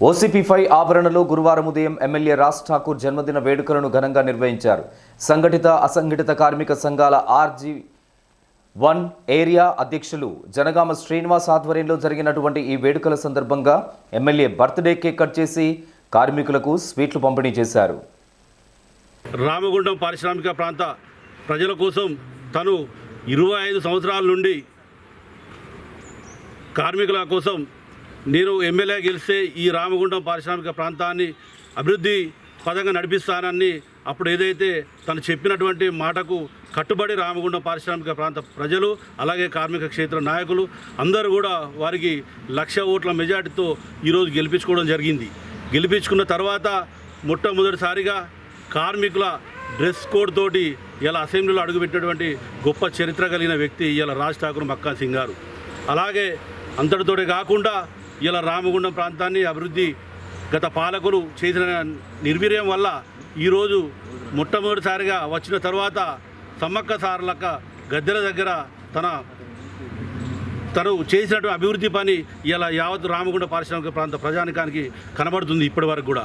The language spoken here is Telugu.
ఓసీపీ ఆవరణలో గురువారం ఉదయం ఎమ్మెల్యే రాజ్ ఠాకూర్ జన్మదిన వేడుకలను ఘనంగా నిర్వహించారు. సంఘటిత అసంఘటిత కార్మిక సంఘాల ఆర్జీ వన్ ఏరియా అధ్యక్షులు జనగామ శ్రీనివాస్ ఆధ్వర్యంలో జరిగినటువంటి ఈ వేడుకల సందర్భంగా ఎమ్మెల్యే బర్త్డే కేక్ కట్ చేసి కార్మికులకు స్వీట్లు పంపిణీ చేశారు. రామగుండం పారిశ్రామిక ప్రాంత ప్రజల కోసం తను ఇరవై ఐదు సంవత్సరాల నుండి కార్మికుల కోసం నేను ఎమ్మెల్యే గెలిస్తే ఈ రామగుండం పారిశ్రామిక ప్రాంతాన్ని అభివృద్ధి పదంగా నడిపిస్తానని అప్పుడు ఏదైతే తను చెప్పినటువంటి మాటకు కట్టుబడి రామగుండం పారిశ్రామిక ప్రాంత ప్రజలు అలాగే కార్మిక క్షేత్ర నాయకులు అందరూ కూడా వారికి లక్ష ఓట్ల మెజార్టీతో ఈరోజు గెలిపించుకోవడం జరిగింది. గెలిపించుకున్న తర్వాత మొట్టమొదటిసారిగా కార్మికుల డ్రెస్ కోడ్ తోటి ఇలా అసెంబ్లీలో అడుగుపెట్టినటువంటి గొప్ప చరిత్ర కలిగిన వ్యక్తి ఇలా రాజ్ ఠాకూర్ మక్కా సింగ్ గారు. అలాగే అంతటితోటే కాకుండా ఇలా రామగుండం ప్రాంతాన్ని అభివృద్ధి గత పాలకులు చేసిన నిర్వీర్యం వల్ల ఈరోజు మొట్టమొదటిసారిగా వచ్చిన తర్వాత సమ్మక్క సార్లక్క గద్దెల దగ్గర తన తను చేసినటువంటి అభివృద్ధి పని ఇలా యావత్ రామగుండ పారిశ్రామిక ప్రాంత ప్రజానికానికి కనబడుతుంది ఇప్పటి వరకు కూడా.